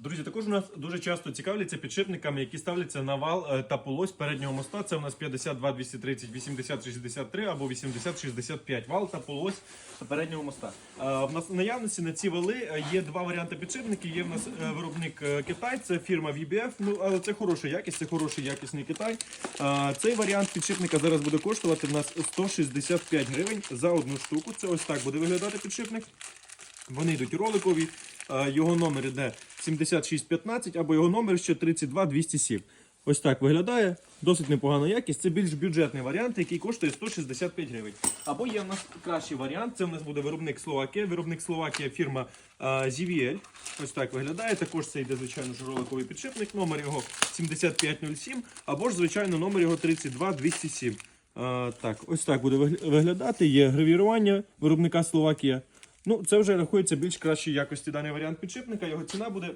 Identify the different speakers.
Speaker 1: Друзі, також у нас дуже часто цікавляться підшипниками, які ставляться на вал е, та полось переднього моста. Це у нас 52 230 80 63 або 80 65 вал та полось переднього моста. Е, В нас наявності на ці вали е, є два варіанти підшипників. Є в нас виробник Китай, це фірма VBF. Ну але це хороша якість, це хороший якісний Китай. Цей варіант підшипника зараз буде коштувати в нас 165 гривень за одну штуку. Це ось так буде виглядати підшипник. Вони йдуть роликові. Його номер іде 7615 або його номер ще 32207. Ось так виглядає. Досить непогана якість. Це більш бюджетний варіант, який коштує 165 гривень. Або є в нас кращий варіант. Це в нас буде виробник Словакія. Виробник Словакія фірма ZVL. Ось так виглядає. Також це йде, звичайно, роликовий підшипник. Номер його 7507, або ж, звичайно, номер його 32207. Е, так, ось так буде виглядати. Є гравірування виробника Словакія. Ну, це вже рахується більш кращої якості даний варіант підшипника. Його ціна буде